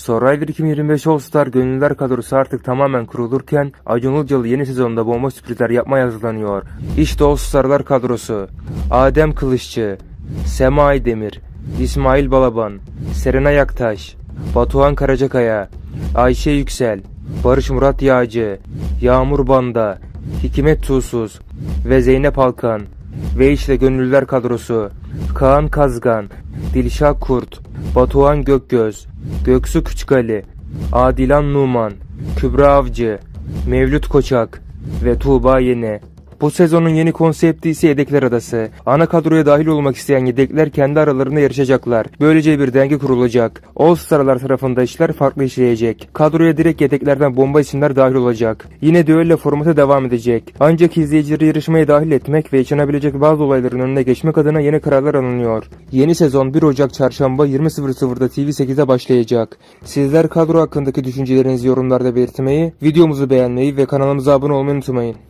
Survivor 2025 All Star gönüllüler kadrosu artık tamamen kurulurken Acun Ilıcalı yeni sezonda bomba sürprizler yapmaya hazırlanıyor. İşte All Star'lar kadrosu. Adem Kılıççı, Sema Aydemir, İsmail Balaban, Serena Yaktaş, Batuhan Karacakaya, Ayşe Yüksel, Barış Murat Yağcı, Yağmur Banda, Hikmet Tuğsuz ve Zeynep Alkan ve işte gönüllüler kadrosu Kaan Kazgan, Dilşah Kurt, Batuhan Gökgöz, Göksu Küçükali, Adilan Numan, Kübra Avcı, Mevlüt Koçak ve Tuğba Yeni. Bu sezonun yeni konsepti ise yedekler adası. Ana kadroya dahil olmak isteyen yedekler kendi aralarında yarışacaklar. Böylece bir denge kurulacak. All Star'lar tarafında işler farklı işleyecek. Kadroya direkt yedeklerden bomba isimler dahil olacak. Yine düello formatı devam edecek. Ancak izleyicileri yarışmaya dahil etmek ve yaşanabilecek bazı olayların önüne geçmek adına yeni kararlar alınıyor. Yeni sezon 1 Ocak Çarşamba 20.00'da TV8'de başlayacak. Sizler kadro hakkındaki düşüncelerinizi yorumlarda belirtmeyi, videomuzu beğenmeyi ve kanalımıza abone olmayı unutmayın.